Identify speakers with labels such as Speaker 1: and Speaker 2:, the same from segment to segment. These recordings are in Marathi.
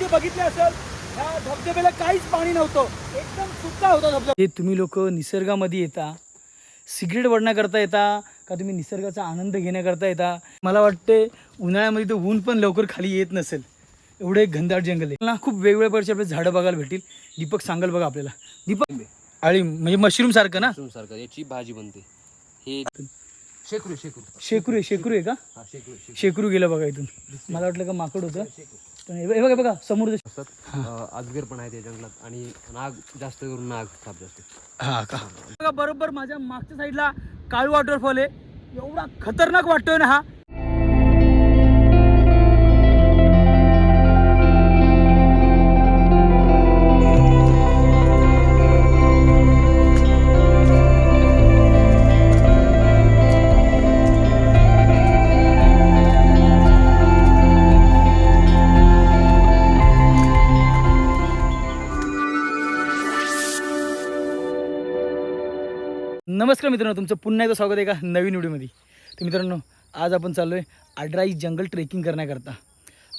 Speaker 1: आधी बघितले असेल. ह्या धबधब्याला काहीच पाणी नव्हतं. एकदम सुद्धा होता धबधबा. हे तुम्ही लोक निसर्गामध्ये येता सिगरेट वडण्याकरता येता का तुम्ही निसर्गाचा आनंद घेण्याकरता येता? मला वाटते उन्हाळ्यामध्ये तर ऊन पण लवकर खाली येत नसेल. एवढे घनदाट जंगल आहे. मला खूप वेगवेगळ्या प्रकारचे आपले झाडं बघायला भेटतील. दीपक सांगाल बघा आपल्याला. दीपक? आळी म्हणजे मशरूम सारखं ना?
Speaker 2: सारखं याची भाजी बनते. हे शेकरू शेकरू
Speaker 1: शेकरू आहे शेकरू आहे का?
Speaker 2: हा शेकरू शेकरू.
Speaker 1: शेकरू गेलं बघा इथून. मला वाटलं का माकड होतं. हे हे बघा बघा समोर
Speaker 2: असतात. अजगर पण आहे जंगलात आणि नाग जास्त करून नाग साप जास्त.
Speaker 1: हा का? बघा बरोबर माझ्या मागच्या साईडला काळू वॉटरफॉल आहे. एवढा खतरनाक वाटतोय ना हा. नमस्कार मित्रांनो तुमचं पुन्हा एकदा स्वागत आहे का नवीन व्हिडिओमध्ये. तर मित्रांनो आज आपण चाललो आहे अड्राई जंगल ट्रेकिंग करण्याकरता.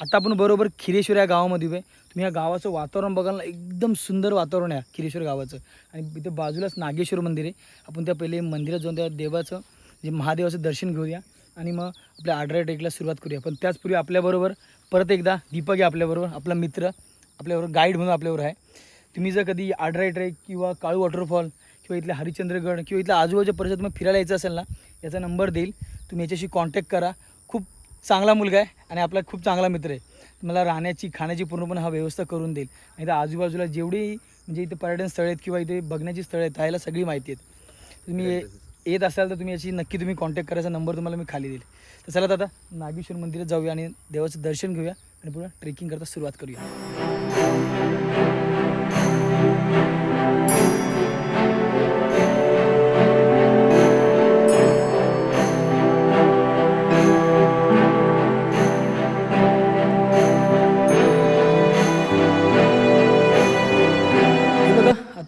Speaker 1: आता आपण बरोबर खिरेश्वर या गावामध्ये उभे तुम्ही या गावाचं वातावरण बघाल ना एकदम सुंदर वातावरण आहे खिरेश्वर गावाचं. आणि इथे बाजूलाच नागेश्वर मंदिर आहे. आपण त्या पहिले मंदिरात जाऊन त्या देवाचं जे महादेवाचं दर्शन घेऊया. आणि मग आपल्या आड्राई ट्रेकला सुरुवात करूया. पण त्याचपूर्वी आपल्याबरोबर परत एकदा दीपक आहे आपल्याबरोबर आपला मित्र आपल्याबरोबर गाईड म्हणून आपल्याबरोबर आहे. तुम्ही जर कधी आड्राई ट्रेक किंवा काळू वॉटरफॉल किंवा इथले हरिश्चंद्रगड किंवा इथल्या आजूबाजूच्या परिसरात तुम्हाला फिरायला यायचं असेल ना याचा नंबर देईल. तुम्ही याच्याशी कॉन्टॅक्ट करा. खूप चांगला मुलगा आहे आणि आपला खूप चांगला मित्र आहे. तुम्हाला राहण्याची खाण्याची पूर्णपणे हा व्यवस्था करून देईल. आणि इथं आजूबाजूला जेवढी म्हणजे इथे पर्यटन स्थळ आहेत किंवा इथे बघण्याची स्थळं आहेत त्याला सगळी माहिती आहेत. तुम्ही येत असाल तर तुम्ही याची नक्की तुम्ही कॉन्टॅक्ट करायचा नंबर तुम्हाला मी खाली देईल. तर चला आता नागेश्वर मंदिरात जाऊया आणि देवाचं दर्शन घेऊया आणि पुढे ट्रेकिंग करता सुरुवात करूया.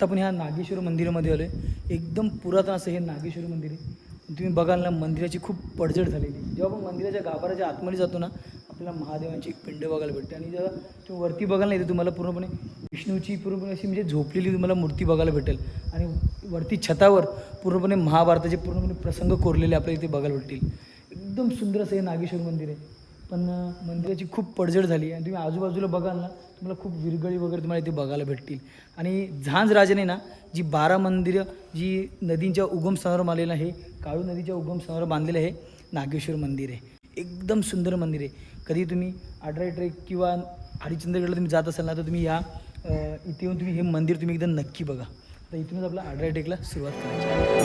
Speaker 1: आत्ता आता आपण ह्या नागेश्वर मंदिरामध्ये आलो आहे एकदम पुरातन असं हे नागेश्वर मंदिर आहे. तुम्ही बघाल ना मंदिराची खूप पडझड झालेली जेव्हा आपण मंदिराच्या गाभाऱ्याच्या आतमध्ये जातो ना आपल्याला महादेवांची एक पिंड बघायला भेटते. आणि जेव्हा तुम्ही वरती बघाल ना इथे तुम्हाला पूर्णपणे विष्णूची पूर्णपणे अशी म्हणजे झोपलेली तुम्हाला मूर्ती बघायला भेटेल. आणि वरती छतावर पूर्णपणे महाभारताचे पूर्णपणे प्रसंग कोरलेले आपल्याला इथे बघायला भेटतील. एकदम सुंदर असं हे नागेश्वर मंदिर आहे. पण मंदिराची खूप पडझड झाली. आणि तुम्ही आजूबाजूला बघाल ना तुम्हाला खूप विरगळी वगैरे तुम्हाला इथे बघायला भेटतील. आणि झांज राजाने ना जी बारा मंदिरं जी नदींच्या उगम स्थानावर आहे काळू नदीच्या उगमस्थानावर बांधलेलं आहे नागेश्वर मंदिर आहे. एकदम सुंदर मंदिर आहे. कधी तुम्ही आड्राई ट्रेक किंवा हरिचंद्रगडला तुम्ही जात असाल ना तर तुम्ही या इथे येऊन तुम्ही हे मंदिर तुम्ही एकदम नक्की बघा. तर इथूनच आपला आड्राई ट्रेकला सुरुवात करायची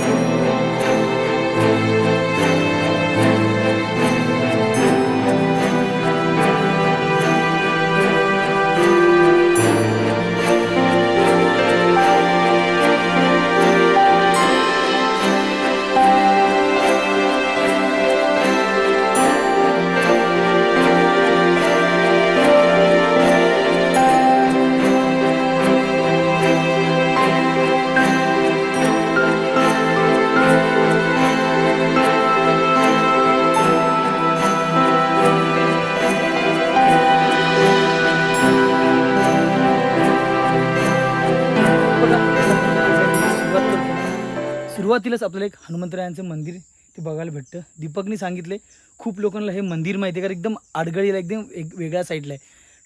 Speaker 1: सुरुवातीलाच आपल्याला एक हनुमंतरायांचं मंदिर ते बघायला भेटतं. दीपकने सांगितले खूप लोकांना हे मंदिर माहिती आहे कारण एकदम आडगळीला एकदम एक वेगळ्या साईडला आहे.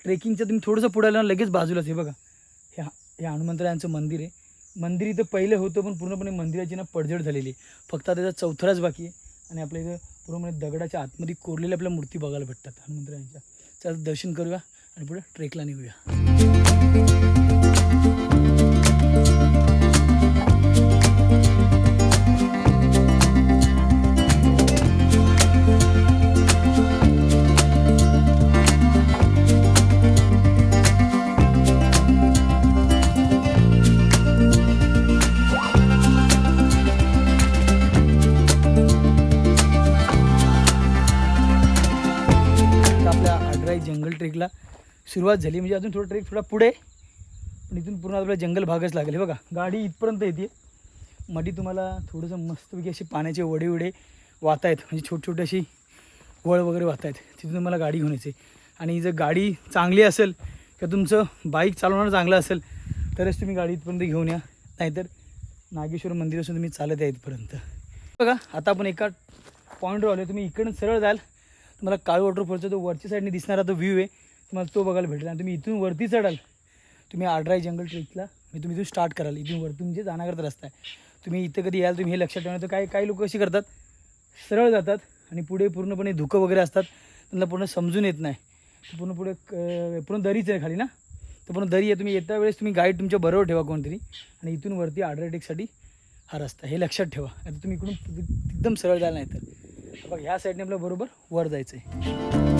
Speaker 1: ट्रेकिंगचं तुम्ही थोडंसं पुढे लावून लगेच बाजूलाच आहे बघा. हे हे हनुमंतरायांचं मंदिर आहे. मंदिर इथं पहिलं होतं पण पूर्णपणे मंदिराची ना पडझड झालेली आहे. फक्त आता त्याचा चौथराच बाकी आहे. आणि आपल्या इथं पूर्णपणे दगडाच्या आतमध्ये कोरलेल्या आपल्या मूर्ती बघायला भेटतात हनुमंतरायांच्या चला दर्शन करूया आणि पुढे ट्रेकला निघूया. सुरुवात झाली. म्हणजे अजून थोडं ट्रेक थोडा पुढे. पण इथून पूर्ण आपल्याला जंगल भागच लागेल. बघा गाडी इथपर्यंत येते. मधी तुम्हाला थोडंसं मस्तपैकी असे पाण्याचे वडे वडे वाहत आहेत. म्हणजे छोटे छोटे अशी वळ वगैरे वाहत आहेत. तिथून तुम्हाला गाडी घेऊन यायची. आणि जर गाडी चांगली असेल किंवा तुमचं बाईक चालवणं चांगलं असेल तरच तुम्ही गाडी इथपर्यंत घेऊन या. नाहीतर नागेश्वर मंदिर असून तुम्ही चालत या इथपर्यंत. बघा आता आपण एका पॉईंटवर आलो तुम्ही इकडून सरळ जाल. तुम्हाला काळू वॉटरफॉलचा जो वरच्या साईडने दिसणारा तो व्ह्यू आहे तुम्हाला तो बघायला भेटेल आणि तुम्ही इथून वरती चढाल. तुम्ही आडराई जंगल ट्रेकला मी तुम्ही इथून स्टार्ट कराल. इथून वरती म्हणजे जाण्याकरता रस्ता आहे. तुम्ही इथं कधी याल तुम्ही हे लक्षात ठेवणार तर काही काही लोक अशी करतात सरळ जातात आणि पुढे पूर्णपणे धुकं वगैरे असतात. त्यांना पूर्ण समजून येत नाही. पूर्ण पुढे क- पूर्ण दरीच आहे खाली ना? तर पूर्ण दरी आहे. तुम्ही येत्या वेळेस तुम्ही गाईड तुमच्या बरोबर ठेवा कोणतरी आणि इथून वरती आड्राटेकसाठी हा रस्ता हे लक्षात ठेवा. आता तुम्ही इकडून एकदम सरळ जायला नाही तर बघा ह्या साईडने आपल्या बरोबर वर जायचं आहे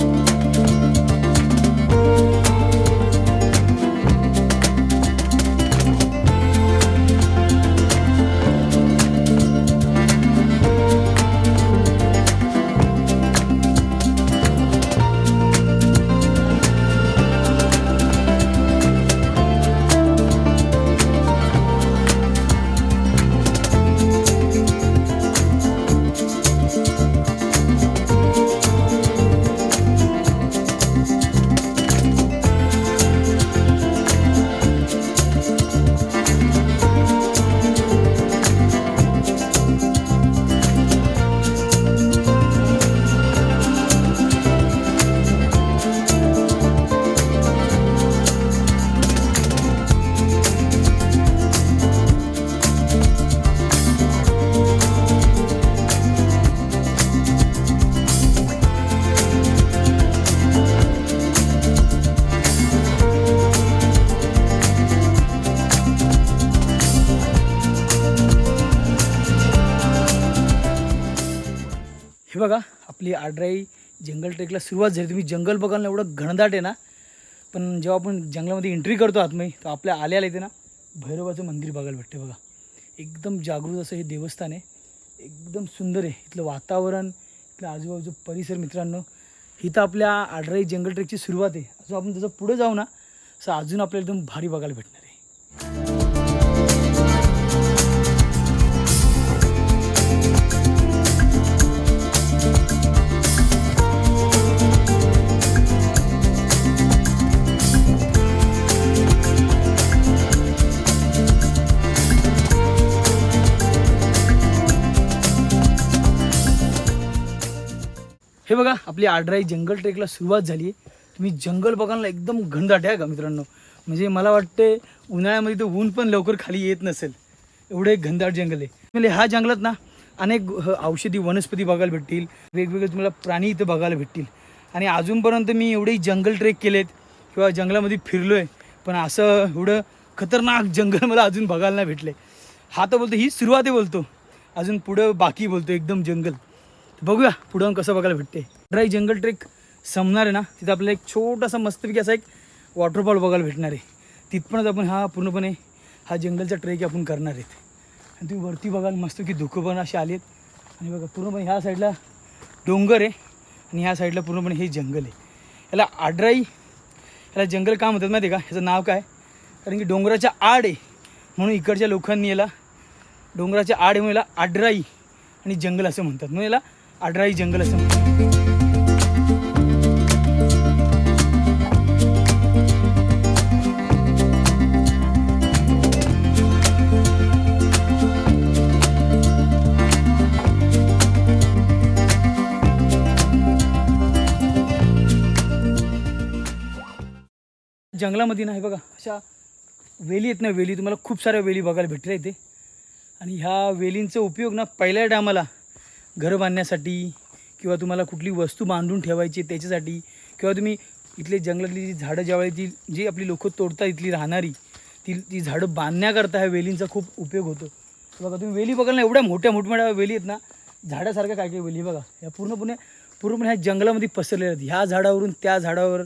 Speaker 1: आपली आडराई जंगल ट्रेकला सुरुवात झाली. तुम्ही जंगल बघाल ना एवढं घनदाट आहे ना पण जेव्हा आपण जंगलामध्ये एंट्री करतो आतमध्ये तर आपल्या आल्याला येते ना भैरवाचं मंदिर बघायला भेटते बघा. एकदम जागृत असं हे देवस्थान आहे. एकदम सुंदर आहे. इथलं वातावरण इथलं आजूबाजूचं परिसर मित्रांनो. ही तर आपल्या आडराई जंगल ट्रेकची सुरुवात आहे. अजून आपण त्याचं पुढे जाऊ ना असं अजून आपल्याला एकदम भारी बघायला भेटणार हे बघा आपली आडराई जंगल ट्रेकला सुरुवात झाली आहे. तुम्ही जंगल बघायला एकदम घनदाट आहे का मित्रांनो. म्हणजे मला वाटते उन्हाळ्यामध्ये तर ऊन पण लवकर खाली येत नसेल. एवढं एक घनदाट जंगल आहे. म्हणजे ह्या जंगलात ना अनेक औषधी वनस्पती बघायला भेटतील. वेगवेगळे तुम्हाला प्राणी इथं बघायला भेटतील. आणि अजूनपर्यंत मी एवढे जंगल ट्रेक केलेत किंवा जंगलामध्ये फिरलो आहे पण असं एवढं खतरनाक जंगल मला अजून बघायला नाही भेटले हा तर बोलतो ही सुरुवात आहे बोलतो. अजून पुढं बाकी बोलतो एकदम जंगल. बघूया पुढं कसं बघायला भेटते. ड्राई जंगल ट्रेक संपणार आहे ना तिथं आपल्याला एक छोटासा मस्तपैकी असा एक वॉटरफॉल बघायला भेटणार आहे. तिथपर्यंत आपण हा पूर्णपणे हा जंगलचा ट्रेक आपण करणार आहेत. आणि तुम्ही वरती बघाल मस्तपैकी धुकं पण असे आले आहेत आणि बघा पूर्णपणे ह्या साईडला डोंगर आहे आणि ह्या साईडला पूर्णपणे हे जंगल आहे. याला आड्राई याला जंगल का म्हणतात माहिती आहे का? ह्याचं नाव काय? कारण की डोंगराच्या आड आहे म्हणून इकडच्या लोकांनी याला डोंगराच्या आड आहे म्हणून याला आड्राई आणि जंगल असं म्हणतात. म्हणून याला आड्राई जंगल असं जंगलामध्ये नाही बघा अशा वेली आहेत ना वेली तुम्हाला खूप साऱ्या वेली बघायला भेटल्या इथे. आणि ह्या वेलींचा उपयोग ना पहिल्या टायमाला घरं बांधण्यासाठी किंवा तुम्हाला कुठली वस्तू बांधून ठेवायची त्याच्यासाठी किंवा तुम्ही इथले जंगलातली जी झाडं ज्यावेळी जी जी आपली लोकं तोडतात इथली राहणारी ती ती झाडं बांधण्याकरता ह्या वेलींचा खूप उपयोग होतो. बघा तुम्ही वेली बघाल ना एवढ्या मोठ्या मोठमोठ्या वेली आहेत ना झाडासारख्या काय काय वेली बघा या पूर्णपणे पूर्णपणे ह्या जंगलामध्ये पसरलेल्या आहेत. ह्या झाडावरून त्या झाडावर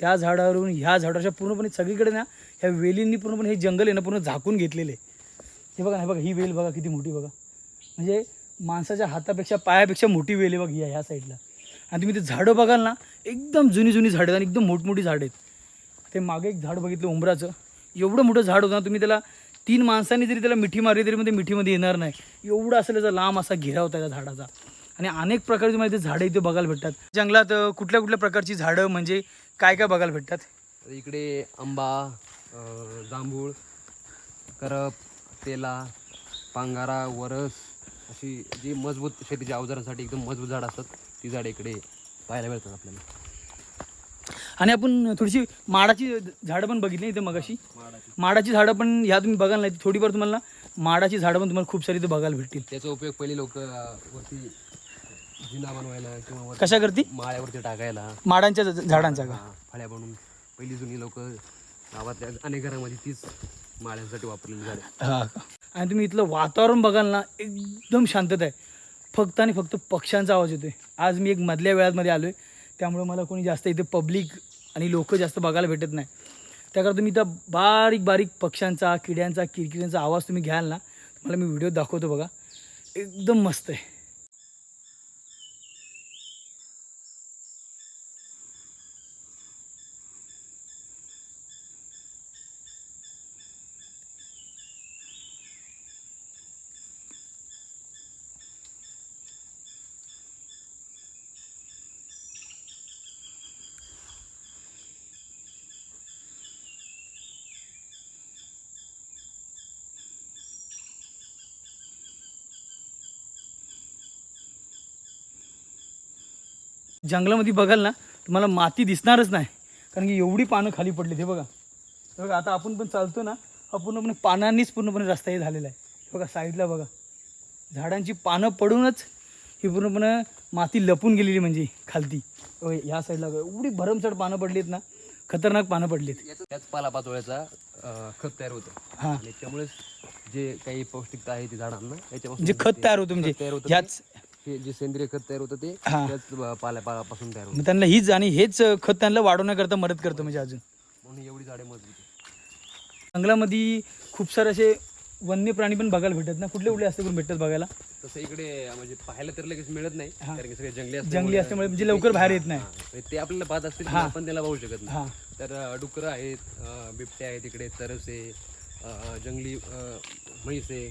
Speaker 1: त्या झाडावरून ह्या झाडाच्या पूर्णपणे सगळीकडे ना ह्या वेलींनी पूर्णपणे हे जंगल आहे ना पूर्ण झाकून घेतलेले आहे. हे बघा ना बघा ही वेल बघा किती मोठी बघा. म्हणजे माणसाच्या हातापेक्षा पायापेक्षा मोठी वेली बघ या ह्या साईडला आणि तुम्ही ते झाडं बघाल ना एकदम जुनी जुनी झाडं आहेत आणि एकदम मोठमोठी झाडं आहेत. ते मागे एक झाड बघितलं उंबराचं. एवढं मोठं झाड होतं ना तुम्ही त्याला तीन माणसांनी जरी त्याला मिठी मारली तरी मग ते मिठीमध्ये येणार नाही. एवढं असेल त्याचा लांब असा घेरा होता त्या झाडाचा. आणि अनेक प्रकारची तुम्हाला इथे झाडं इथे बघायला भेटतात. जंगलात कुठल्या कुठल्या प्रकारची झाडं म्हणजे काय काय बघायला भेटतात?
Speaker 2: इकडे आंबा जांभूळ करप तेला पांगारा वरस अशी जी मजबूत शेतीच्या अवजारांसाठी एकदम मजबूत झाड असतात ती झाडं इकडे पाहायला मिळतात आपल्याला.
Speaker 1: आणि आपण थोडीशी माडाची झाडं पण बघितली इथे मगाशी. माडाची. झाडं पण ह्या तुम्ही बघायला नाही थोडीफार तुम्हाला माडाची झाडं पण तुम्हाला खूप सारी इथे बघायला भेटतील.
Speaker 2: त्याचा उपयोग पहिले लोक वरती जिना बनवायला किंवा
Speaker 1: कशा करती?
Speaker 2: माळ्यावरती टाकायला.
Speaker 1: माडांच्या झाडांचा का?
Speaker 2: फळ्या बनवून. पहिली जुनी लोक गावातल्या अनेक घरामध्ये तीच माळ्यांसाठी वापरलेली झाडे.
Speaker 1: आणि तुम्ही इथलं वातावरण बघाल ना एकदम शांतता आहे. फक्त आणि फक्त पक्ष्यांचा आवाज येतोय. आज मी एक मधल्या वेळामध्ये आलो आहे त्यामुळे मला कोणी जास्त इथे पब्लिक आणि लोक जास्त बघायला भेटत नाही. त्याकरता तुम्ही इथं बारीक बारीक पक्ष्यांचा किड्यांचा किरकिऱ्यांचा आवाज तुम्ही घ्याल ना मला मी व्हिडिओ दाखवतो बघा. एकदम मस्त आहे. जंगलामध्ये बघाल ना तुम्हाला माती दिसणारच नाही. कारण की एवढी पानं खाली पडली हे बघा. बघा आता आपण पण चालतो ना हा पूर्णपणे पानांनीच पूर्णपणे रस्ता हे झालेला आहे. बघा साईडला बघा. झाडांची पानं पडूनच ही पूर्णपणे माती लपून गेलेली म्हणजे खालती. ह्या साईडला बघा, एवढी भरमसाठ पानं पडलीत ना खतरनाक पानं पडलीत.
Speaker 2: त्याच पालापाचोळ्याचा खत तयार होतं.
Speaker 1: हां.
Speaker 2: त्यामुळेच जे काही पौष्टिकता आहे ती झाडांना
Speaker 1: म्हणजे खत तयार होतं म्हणजे ह्याच
Speaker 2: हे जे सेंद्रिय खत तयार होतं ते
Speaker 1: हां.
Speaker 2: त्याच पाल्यापासून तयार होतं
Speaker 1: मग त्यांना हीच आणि हेच खत त्यांना वाढवण्याकरता मदत करतं म्हणजे अजून
Speaker 2: म्हणून एवढी झाडे मजबूत आहेत.
Speaker 1: जंगलामध्ये खूप सारे असे वन्य प्राणी पण बघायला भेटत ना कुठले कुठले असते पण भेटतात बघायला
Speaker 2: तसं इकडे म्हणजे पाहायला तर लगेच मिळत नाही. कारण की सगळे जंगली असल्यामुळे-
Speaker 1: जंगली असल्यामुळे म्हणजे लवकर बाहेर येत नाही.
Speaker 2: म्हणजे ते आपल्याला पाहत असतील पण. आपण त्याला पाहू शकत नाही
Speaker 1: हां
Speaker 2: तर अं, डुकरं आहेत अं, बिबट्या आहेत इकडे तरसे अं, जंगली अं, म्हैस आहे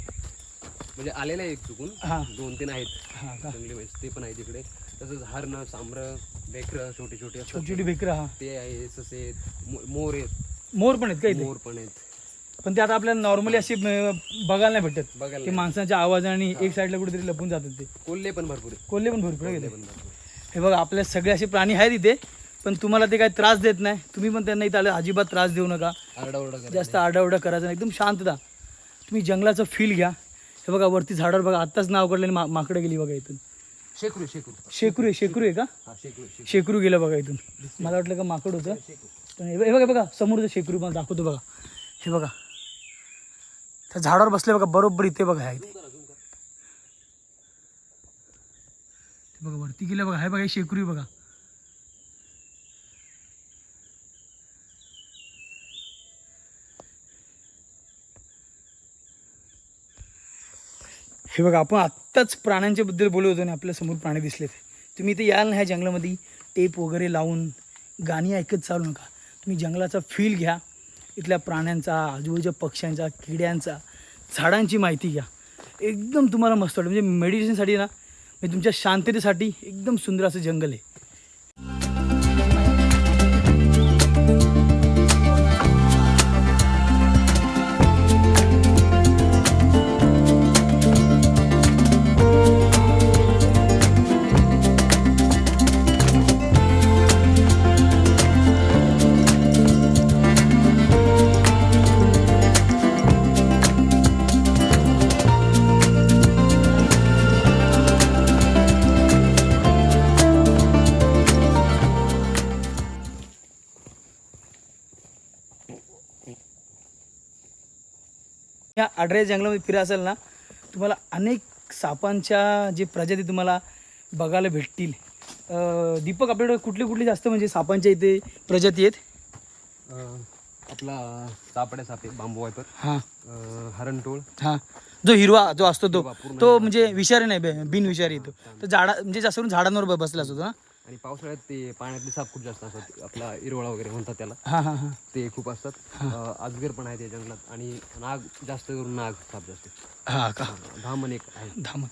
Speaker 2: म्हणजे आलेले आहेत चुकून.
Speaker 1: हां.
Speaker 2: दोन तीन आहेत.
Speaker 1: हां का?
Speaker 2: जंगली म्हैस ते पण आहेत इकडे तसंच हरणं सांबरं बेखरं छोटे छोटे असतात.
Speaker 1: छोटी छोटी भेकर हा.
Speaker 2: ते आहे ससे आहेत मो- मोर आहेत.
Speaker 1: मोर पण आहेत का इथे?
Speaker 2: मोर पण आहेत.
Speaker 1: पण ते आता आपल्याला नॉर्मली असे अं, बघायला नाही भेटत.
Speaker 2: बघायला
Speaker 1: ते. माणसाच्या आवाजाने एक साईडला कुठेतरी लपून जातात ते.
Speaker 2: कोल्हे पण भरपूर आहेत.
Speaker 1: कोल्हे पण भरपूर
Speaker 2: कोल्हे
Speaker 1: गेले
Speaker 2: पण भरपूर आहेत.
Speaker 1: हे बघा आपल्या सगळे असे प्राणी आहेत इथे पण तुम्हाला ते काही त्रास देत नाही. तुम्ही पण त्यांना इथं आले अजिबात त्रास देऊ नका.
Speaker 2: आरडाओरडा
Speaker 1: जास्त आरडाओरडा करायचा नाही. एकदम शांतता. तुम्ही जंगलाचं फील घ्या. हे बघा वरती झाडावर बघा आत्ताच नाव काढलेलं मा माकडं गेली बघा इथून.
Speaker 2: शेकरू शेकरू.
Speaker 1: शेकरू आहे शेकरू आहे का?
Speaker 2: शेकरू शेकरू.
Speaker 1: गेलं बघा इथून. मला वाटलं का माकड होतं. पण हे बघा बघा समोरचं शेकरू मला दाखवतो बघा. हे बघा. त्या झाडावर बसले बघा बरोबर इथे बघा ह्या इथे. बघा वरती गेलं बघा हे बघा शेकरू आहे बघा. हे बघा आपण आत्ताच प्राण्यांच्याबद्दल बोलत होतो आणि आपल्यासमोर प्राणी दिसलेत तुम्ही इथे याल ना ह्या जंगलामध्ये टेप वगैरे लावून गाणी ऐकत चालू नका. तुम्ही जंगलाचा फील घ्या. इथल्या प्राण्यांचा आजूबाजूच्या पक्ष्यांचा किड्यांचा झाडांची माहिती घ्या. एकदम तुम्हाला मस्त वाटेल म्हणजे मेडिटेशनसाठी ना म्हणजे तुमच्या शांततेसाठी एकदम सुंदर असं जंगल आहे. या आडरे जंगलामध्ये फिरा असेल ना तुम्हाला अनेक सापांच्या जे प्रजाती तुम्हाला बघायला भेटतील. दीपक आपल्याकडे कुठली कुठली जास्त म्हणजे सापांच्या इथे प्रजाती आहेत?
Speaker 2: आपला सापड्या सापे बांबू वायपर.
Speaker 1: हां.
Speaker 2: हरणटोळ.
Speaker 1: हां. जो हिरवा जो असतो तो तो म्हणजे विषारी नाही बिनविषारी येतो तो झाडा म्हणजे जास्त करून झाडांवर बसला असतो ना?
Speaker 2: आणि पावसाळ्यात ते पाण्यातले साप खूप जास्त असतात. आपला इरवळा वगैरे म्हणतात त्याला.
Speaker 1: हां हां हां.
Speaker 2: ते खूप असतात. अं, अजगर पण आहेत या जंगलात. आणि नाग जास्त करून नाग साप जास्त.
Speaker 1: हां का?
Speaker 2: धामण एक आहे.
Speaker 1: धामण.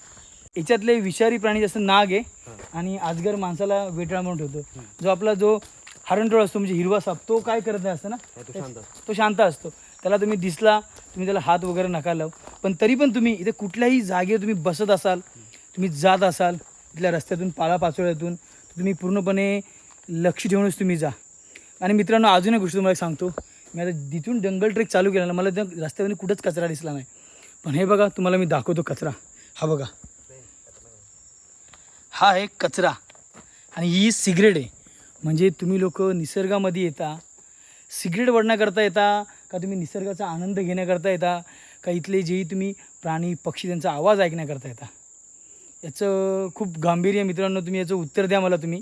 Speaker 1: याच्यातले विषारी प्राणी जास्त नाग आहे आणि आजगर माणसाला वेटाळ म्हणून ठेवतो. जो आपला जो हरणटोळ असतो म्हणजे हिरवा साप तो काय करत नाही असतं ना?
Speaker 2: तो शांत असतो.
Speaker 1: तो शांत असतो. त्याला तुम्ही दिसला तुम्ही त्याला हात वगैरे नका लावू पण तरी पण तुम्ही इथे कुठल्याही जागेवर तुम्ही बसत असाल तुम्ही जात असाल इथल्या रस्त्यातून पालापाचोळ्यातून तुम्ही पूर्णपणे लक्ष ठेवूनच तुम्ही जा. आणि मित्रांनो अजून एक गोष्ट तुम्हाला सांगतो. मी आता जिथून जंगल ट्रेक चालू केला ना मला त्या रस्त्यावर कुठंच कचरा दिसला नाही. पण हे बघा तुम्हाला मी दाखवतो कचरा. हा बघा. हा आहे कचरा. आणि ही सिगरेट आहे. म्हणजे तुम्ही लोक निसर्गामध्ये येता. सिगरेट वडण्याकरता येता का तुम्ही निसर्गाचा आनंद घेण्याकरता येता का इथले जेही तुम्ही प्राणी पक्षी त्यांचा आवाज ऐकण्याकरता येता. याचं खूप गांभीर्य मित्रांनो तुम्ही याचं उत्तर द्या मला तुम्ही.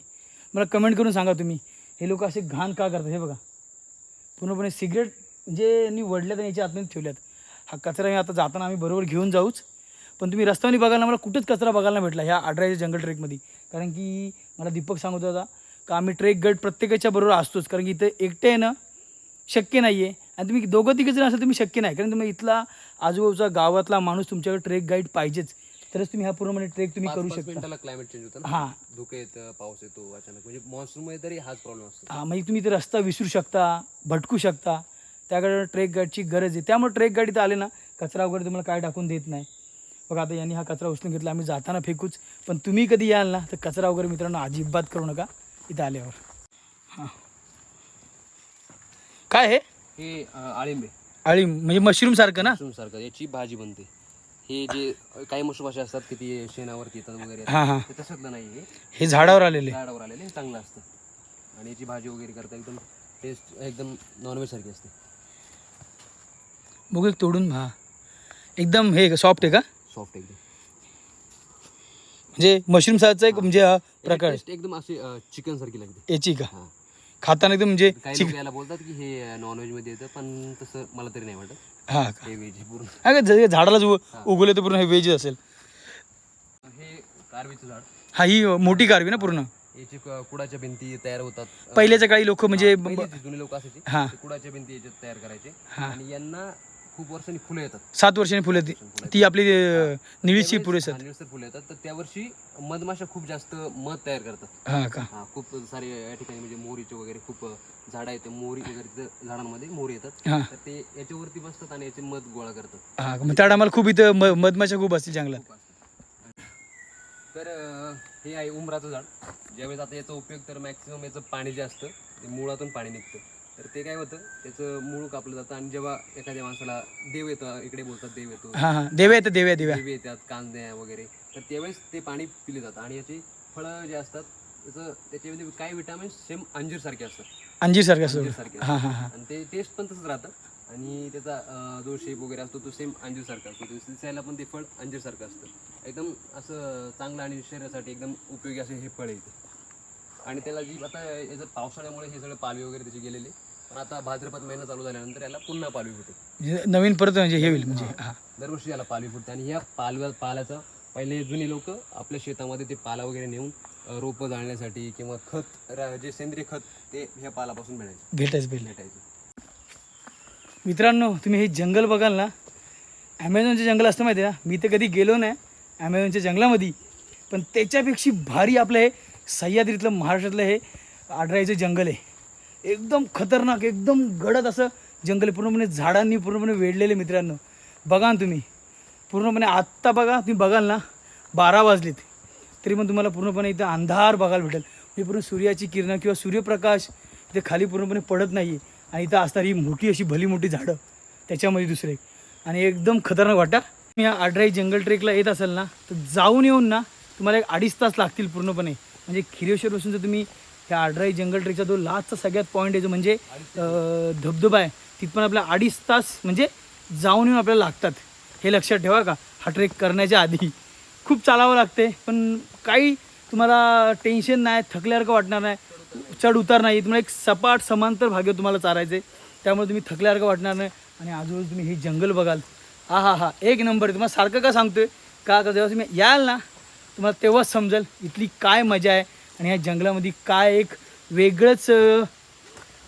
Speaker 1: मला कमेंट करून सांगा तुम्ही. हे लोक असे घाण का करतात हे बघा. पूर्णपणे सिगरेट म्हणजे यांनी वडल्यात आणि याच्या आतमध्ये ठेवल्यात. हा कचरा मी आता जाताना आम्ही बरोबर घेऊन जाऊच. पण तुम्ही रस्त्याने बघायला मला कुठंच कचरा बघायला भेटला ह्या आडराच्या जंगल ट्रेकमध्ये कारण की मला दीपक सांगत होता का आम्ही ट्रेक गट प्रत्येकाच्या बरोबर असतोच. कारण की इथं एकटे येणं शक्य नाही आहे आणि तुम्ही दोघं तिघं जण असाल तुम्ही शक्य नाही. कारण तुम्ही इथला आजूबाजूचा गावातला माणूस तुमच्याकडे ट्रेक गाईड पाहिजेच. तरच तुम्ही हा पूर्णपणे ट्रेक तुम्ही करू शकता.
Speaker 2: मिनिटाला क्लायमेट चेंज होतं
Speaker 1: हा.
Speaker 2: धुकं येतं पाऊस येतो अचानक. म्हणजे मान्सूनमध्ये तरी हाच प्रॉब्लेम असतो.
Speaker 1: हा म्हणजे तुम्ही ते रस्ता विसरू शकता भटकू शकता. त्याकडे ट्रेक गाईडची गरज आहे. त्यामुळे ट्रेक गाडी इथं आले ना कचरा वगैरे तुम्हाला काय टाकून देत नाही. बघा आता यांनी हा कचरा उचलून घेतला आम्ही जाताना फेकूच. पण तुम्ही कधी याल ना तर कचरा वगैरे मित्रांनो अजिबात करू नका. इथं आल्यावर. हां. काय हे?
Speaker 2: हे अं, आळिंबे.
Speaker 1: आळी म्हणजे मशरूम सारखं ना?
Speaker 2: मशरूम सारखं. याची भाजी बनते. हे जे काही मशरूम असे असतात की ते शेणावरती येतात वगैरे
Speaker 1: हां हां.
Speaker 2: ते तसंच नाही हे
Speaker 1: हे झाडावर आलेले.
Speaker 2: झाडावर आलेले चांगलं असतं. आणि याची भाजी वगैरे करता एकदम टेस्ट एकदम नॉनव्हेज सारखी असते.
Speaker 1: बघू एक तोडून हां. एकदम हे सॉफ्ट आहे का?
Speaker 2: सॉफ्ट एकदम.
Speaker 1: म्हणजे मशरूम सारखं एक म्हणजे हा प्रकार.
Speaker 2: टेस्ट एकदम अशी चिकन सारखी लागते.
Speaker 1: याची का?
Speaker 2: हा.
Speaker 1: खाताना एकदम म्हणजे
Speaker 2: काही लोक याला बोलतात की हे नॉनव्हेजमध्ये येतं पण तसं मला तरी नाही वाटत.
Speaker 1: हां का?
Speaker 2: हे व्हेज पूर्ण.
Speaker 1: हा का झाडालाच उ- उगवले तर पूर्ण हे वेज असेल.
Speaker 2: हे कारवीचं झाड.
Speaker 1: हा ही मोठी कारवी ना पूर्ण?
Speaker 2: याची क- कुडाच्या भिंती तयार होतात. अं,
Speaker 1: पहिल्याच्या काळी लोक म्हणजे
Speaker 2: पहिले जे जुने लोक असायचे.
Speaker 1: हा.
Speaker 2: ते कुडाच्या भिंती याच्यात तयार करायचे. आणि यांना खूप वर्षांनी फुलं येतात.
Speaker 1: सात वर्षांनी फुलं ती ती आपली अं, निळीची
Speaker 2: निळसर फुलं येतात. तर त्या वर्षी मधमाशा खूप जास्त मध तयार करतात.
Speaker 1: हा का?
Speaker 2: हा खूप सारे या ठिकाणी म्हणजे मोहरीचे वगैरे खूप झाड आहेत. मोहरी वगैरे तिथं झाडांमध्ये मोहरी येतात.
Speaker 1: हा.
Speaker 2: तर ते याच्यावरती बसतात आणि याचे मध गोळा करतात.
Speaker 1: हा? मग त्या टायमाला खूप इथं म- मधमाशा खूप असतील जंगलात.
Speaker 2: खूप असतात. तर अं, हे आहे उमराचं झाड. ज्यावेळेस आता याचा उपयोग तर मॅक्सिमम याचं पाणी जे असतं ते मुळातून पाणी निघतं. तर ते काय होतं त्याचं मूळ कापलं जातं आणि जेव्हा एखाद्या माणसाला देव येतं इकडे बोलतात देव येतो.
Speaker 1: हा हा. देव्या येतं देव्या देव्या.
Speaker 2: देवी येतात कांद्या वगैरे. तर त्यावेळेस ते पाणी पिले जातं आणि याची फळं जे असतात त्याचं त्याच्यामध्ये काही विटामिन्स सेम अंजीर सारखे असतात.
Speaker 1: अंजीर सारखं हा हा हा.
Speaker 2: आणि ते टेस्ट पण तसंच राहतं. आणि त्याचा अं, जो शेप वगैरे असतो तो सेम अंजीर सारखा असतो. तो दिसायला पण ते फळ अंजीर सारखं असतं. एकदम असं चांगलं आणि शरीरासाठी एकदम उपयोगी असे हे फळ येते आणि त्याला जी आता याचं पावसाळ्यामुळे हे सगळे पालवी वगैरे त्याचे गेलेले. पण आता भाद्रपद महिना चालू झाल्यानंतर याला पुन्हा पालवी
Speaker 1: म्हणजे नवीन परत म्हणजे हे होईल म्हणजे हा.
Speaker 2: दरवर्षी याला पालवी फुटते आणि ह्या पालव्या पाल्याचं पहिले जुनी लोक आपल्या शेतामध्ये ते पाला वगैरे नेऊन अं, रोपं जाळण्यासाठी किंवा खत रा- जे सेंद्रिय खत ते ह्या पालापासून मिळायचे.
Speaker 1: भेटायचं भेटलं
Speaker 2: भेटायचे.
Speaker 1: मित्रांनो तुम्ही हे जंगल बघाल ना ॲमेझॉनचे जंगल असतं माहिती आहे ना मी तर कधी गेलो नाही ॲमेझॉनच्या जंगलामध्ये. पण त्याच्यापेक्षा भारी आपलं हे सह्याद्रीतलं महाराष्ट्रातलं हे आडराईचं जंगल आहे. एकदम खतरनाक एकदम गडद असं जंगल पूर्णपणे झाडांनी पूर्णपणे वेढलेले मित्रांनो. बघा ना तुम्ही. पूर्णपणे आत्ता बघा तुम्ही बघाल ना बारा वाजलेत. तरी पण तुम्हाला पूर्णपणे इथं अंधार बघायला भेटेल. म्हणजे पूर्ण सूर्याची किरणं किंवा सूर्यप्रकाश इथे खाली पूर्णपणे पडत नाही आहे आणि इथं असणारी मोठी अशी भली मोठी झाडं त्याच्यामध्ये दुसरे. आणि एकदम खतरनाक वाटा तुम्ही या आड्राई जंगल ट्रेकला येत असाल ना तर जाऊन येऊन ना तुम्हाला एक अडीच तास लागतील पूर्णपणे. म्हणजे खिरेश्वरपासून जर तुम्ही ह्या आडराई जंगल ट्रेकचा जो लास्टचा सगळ्यात पॉईंट आहे जो म्हणजे धबधबा आहे तिथपण आपला अडीच तास म्हणजे जाऊन येऊन आपल्याला लागतात. हे लक्षात ठेवा का? हा ट्रेक करण्याच्या आधी. खूप चालावं लागते पण काही तुम्हाला टेन्शन नाही थकल्यासारखं वाटणार नाही. चढ उतार नाही. तुम्हाला एक सपाट समांतर भाग्य तुम्हाला चारायचे त्यामुळे तुम्ही थकल्यासारखं वाटणार नाही. आणि आजूबाजू तुम्ही हे जंगल बघाल. हा हा हा एक नंबर. आहे तुम्हाला सारखं का सांगतोय? का जेव्हा तुम्ही याल ना तुम्हाला तेव्हाच समजेल इथली काय मजा आहे. आणि या जंगलामध्ये काय एक वेगळंच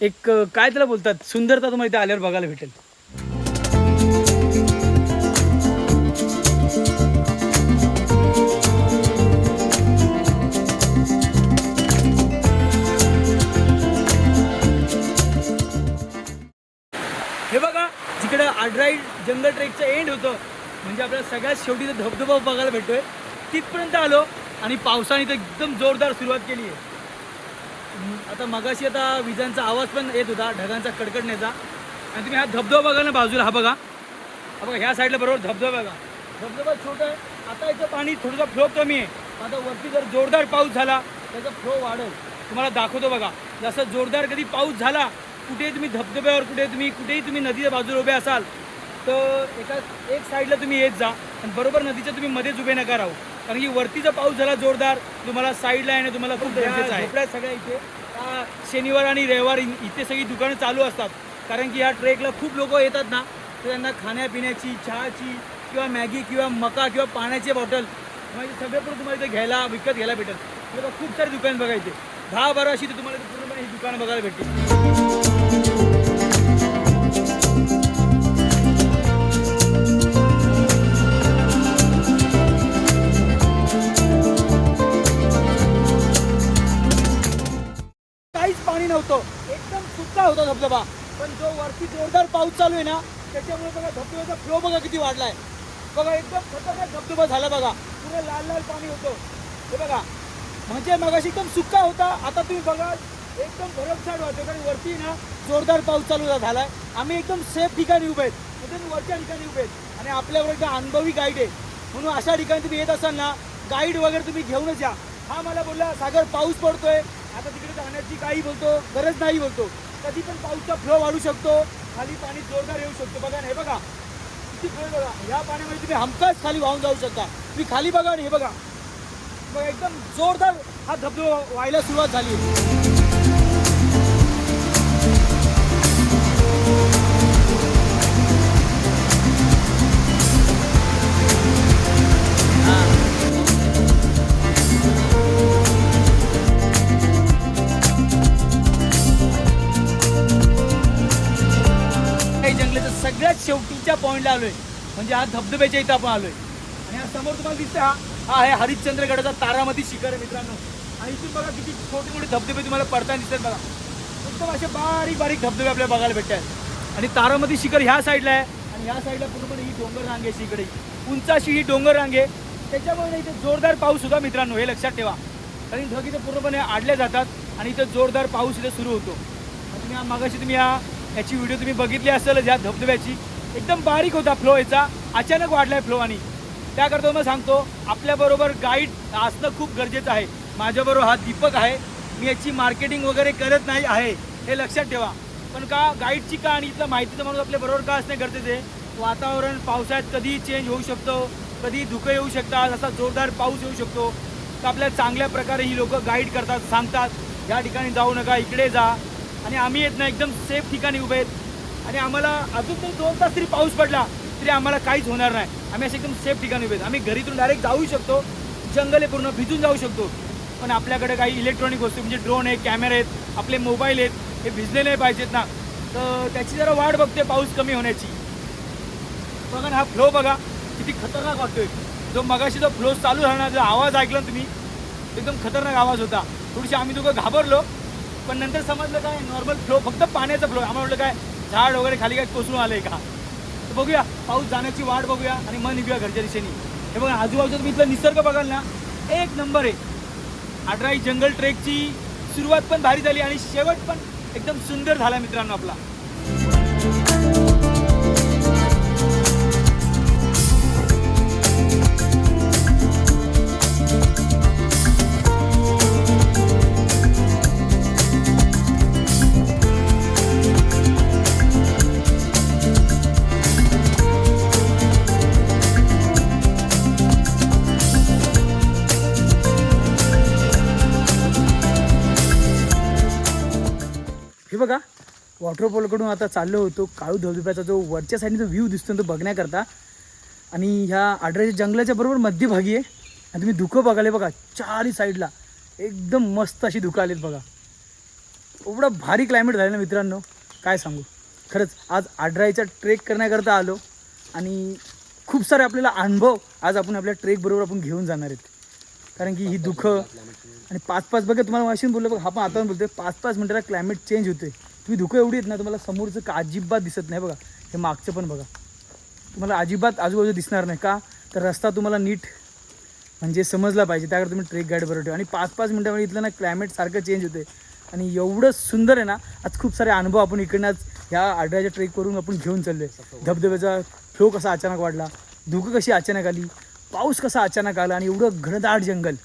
Speaker 1: एक काय त्याला बोलतात? सुंदरता तुम्हाला इथे आल्यावर बघायला भेटेल. हे बघा तिकडं आड्राईड जंगल ट्रेकचं एंड होतं म्हणजे आपल्याला सगळ्यात शेवटी धबधबा बघायला भेटतोय तिथपर्यंत आलो. आणि पावसाने तर एकदम जोरदार सुरुवात केली आहे. आता मगाशी आता विजांचा आवाज पण येत होता ढगांचा कडकडण्याचा. आणि तुम्ही हा धबधबा बघा ना बाजूला हा बघा. हा बघा ह्या साईडला बरोबर धबधबा बघा. धबधबा छोटा आहे. आता इथं पाणी थोडंसं फ्लो कमी आहे. आता वरती जर जोरदार पाऊस झाला त्याचा फ्लो वाढेल. तुम्हाला दाखवतो बघा. जसं जोरदार कधी पाऊस झाला कुठेही तुम्ही धबधब्यावर कुठे तुम्ही कुठेही तुम्ही नदीच्या बाजूला उभे असाल तर एका एक साईडला तुम्ही येत जा. आणि बरोबर नदीच्या तुम्ही मध्येच उभे नका राहू. कारण की वरती जर पाऊस झाला जोरदार तुम्हाला साईडला येणं तुम्हाला खूप गरजेचं आहे. सगळ्या इथे. शनिवार आणि रविवार इथे सगळी दुकानं चालू असतात. कारण की ह्या ट्रेकला खूप लोक येतात ना तर त्यांना खाण्यापिण्याची चहाची किंवा मॅगी किंवा मका किंवा पाण्याची बॉटल म्हणजे सगळे पण तुम्हाला इथे घ्यायला विकत घ्यायला भेटेल. खूप सारे दुकान बघायचे दहा बारा अशी तर तुम्हाला पूर्णपणे ही दुकानं बघायला भेटतील. त्याच्यामुळे बघा धबधब्याचा फ्लो बघा किती वाढलाय. बघा एकदम खतरनाक धबधबा झाला बघा. पुढे लाल लाल पाणी होतं. हे बघा. म्हणजे मगाशी एकदम सुका होता आता तुम्ही बघा एकदम भरमसाठ वाटतो कारण वरती ना जोरदार पाऊस चालू झाला झालाय. आम्ही एकदम सेफ ठिकाणी उभे आहेत. म्हणजे एकदम वरच्या ठिकाणी उभे आहेत. आणि आपल्यावर एकदा अनुभवी गाईड आहे. म्हणून अशा ठिकाणी तुम्ही येत असाल ना गाईड वगैरे तुम्ही घेऊनच या. हा मला बोलला सागर पाऊस पडतोय. आता तिकडे जाण्याची काही बोलतो गरज नाही बोलतो. कधी पण पाऊसचा फ्लो वाढू शकतो. खाली पाणी जोरदार येऊ शकतो. बघा ना हे बघा. किती फ्लो बघा या पाण्यामध्ये तुम्ही हमखास खाली वाहून जाऊ शकता. तुम्ही खाली बघा आणि हे बघा. बघा एकदम जोरदार हा धबधबा व्हायला सुरुवात झाली. सगळ्यात शेवटीच्या पॉईंटला आलोय. म्हणजे हा धबधब्याच्या इथं आपण आलोय. आणि हा समोर तुम्हाला दिसतं हा हा आहे हरिश्चंद्रगडाचा तारामती शिखर आहे मित्रांनो. आणि इथून बघा किती छोटे मोठे धबधबे तुम्हाला पडताना दिसतात बघा. एकदम असे बारीक बारीक धबधबे आपल्याला बघायला भेटतात. आणि तारामती शिखर ह्या साईडला आहे. आणि ह्या साईडला पूर्णपणे ही डोंगर रांग आहे इकडे. ही डोंगर रांग. आहे त्याच्यामुळे इथे जोरदार पाऊस होता मित्रांनो हे लक्षात ठेवा. कारण ढग इथे पूर्णपणे आडल्या जातात. आणि इथे जोरदार पाऊस इथे सुरू होतो. तुम्ही मागाशी तुम्ही या याची व्हिडिओ तुम्ही बघितली असेल ह्या धबधब्याची. एकदम बारीक होता फ्लो याचा. अचानक वाढलाय फ्लो आणि. त्याकरता मग सांगतो आपल्याबरोबर गाईड असणं खूप गरजेचं आहे. माझ्याबरोबर हा दीपक आहे. मी याची मार्केटिंग वगैरे करत नाही आहे. हे लक्षात ठेवा. पण का गाईडची का आणि इथलं माहितीचं माणूस आपल्याबरोबर का असणे गरजेचं आहे? वातावरण पावसाळ्यात कधी चेंज होऊ शकतो. कधी धुकं येऊ शकतात. असा जोरदार पाऊस येऊ शकतो. तर आपल्याला चांगल्या प्रकारे ही लोक गाईड करतात सांगतात. या ठिकाणी जाऊ नका इकडे जा. आणि आम्ही येत ना एकदम सेफ ठिकाणी उभे आहेत. आणि आम्हाला अजून तरी दोन तास तरी पाऊस पडला तरी आम्हाला काहीच होणार नाही. आम्ही असे एकदम सेफ ठिकाणी उभे आहेत. आम्ही घरीतून डायरेक्ट जाऊ शकतो जंगल आहे पूर्ण भिजून जाऊ शकतो. पण आपल्याकडे काही इलेक्ट्रॉनिक वस्तू म्हणजे ड्रोन आहे कॅमेरे आहेत आपले मोबाईल आहेत हे भिजले नाही पाहिजेत ना. तर त्याची जरा वाट बघते पाऊस कमी होण्याची. बघा ना हा फ्लो बघा किती खतरनाक वाटतोय. जो मगाशी जो फ्लो चालू झाला जो आवाज ऐकला तुम्ही एकदम खतरनाक आवाज होता. थोडीशी आम्ही दोघं घाबरलो पण नंतर समजलं काय? नॉर्मल फ्लो फक्त पाण्याचा फ्लो आम्हाला वाटलं काय झाड वगैरे खाली काय कोसळून आलंय का? तर बघूया पाऊस जाण्याची वाट बघूया आणि मन निघूया घरच्या दिशेने. हे बघा आजूबाजूचा तुम्ही इथला निसर्ग बघाल ना एक नंबर आहे. अठराई जंगल ट्रेकची सुरुवात पण भारी झाली आणि शेवट पण एकदम सुंदर झाला मित्रांनो आपला. वॉटरफॉलकडून आता चाललो होतो. काळू धबधब्याचा जो वरच्या साईडने जो व्ह्यू दिसतो ना तो बघण्याकरता. आणि ह्या आढळ्याच्या जंगलाच्या बरोबर मध्यभागी आहे. आणि तुम्ही धुकं बघाले बघा चारही साईडला एकदम मस्त अशी धुकं आलीत बघा. एवढं भारी क्लायमेट झालं ना मित्रांनो. काय सांगू? खरंच आज आढराईचा ट्रेक करण्याकरता आलो. आणि खूप सारे आपल्याला अनुभव आज आपण आपल्या ट्रेकबरोबर आपण घेऊन जाणार आहेत. कारण की ही दुःखं आणि पाच पाच बघा तुम्हाला वाशिन बोललं बघा हा पण आता पण बोलतोय. पाच पाच मिनिटाला क्लायमेट चेंज होते तुम्ही धुकं एवढी आहेत ना तुम्हाला समोरचं का अजिबात दिसत नाही बघा. हे मागचं पण बघा. तुम्हाला अजिबात आजूबाजू दिसणार नाही का? तर रस्ता तुम्हाला नीट म्हणजे समजला पाहिजे. त्याकडे तुम्ही ट्रेक गाईड बरोबर ठेवा. आणि पाच पाच मिनटामध्ये इथलं ना क्लायमेट सारखं चेंज होते आणि एवढं सुंदर आहे ना आज खूप सारे अनुभव आपण इकडनं आज ह्या आड्राच्या ट्रेक करून आपण घेऊन चाललो आहे धबधब्याचा फ्लो कसा अचानक वाढला. धुकं कशी अचानक आली. पाऊस कसा अचानक आला. आणि एवढं घनदाट जंगल.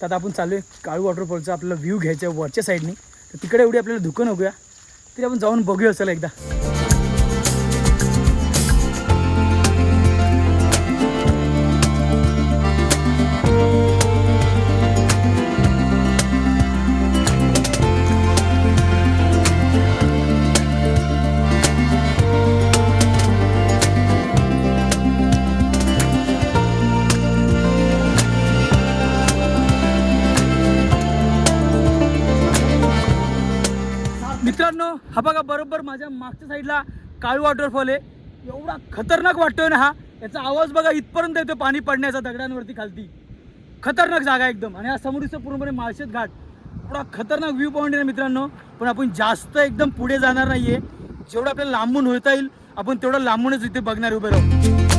Speaker 1: तर आता आपण चालू आहे काळू वॉटरफॉलचा आपल्याला व्ह्यू घ्यायचा आहे वरच्या साईडने तर तिकडे एवढी आपल्याला धुकं नकोया तरी आपण जाऊन बघूया चला एकदा. मागच्या साईडला काळू वॉटरफॉल आहे. एवढा खतरनाक वाटतोय ना हा. याचा आवाज बघा इथपर्यंत येतो पाणी पडण्याचा दगडांवरती खालती. खतरनाक जागा एकदम. आणि हा समोरचा पूर्णपणे माळशेत घाट. एवढा खतरनाक व्ह्यू पॉईंट आहे ना मित्रांनो. पण आपण जास्त एकदम पुढे जाणार नाहीये. जेवढं आपल्याला लांबून होता येईल आपण तेवढं लांबूनच इथे बघणार उभे राहू.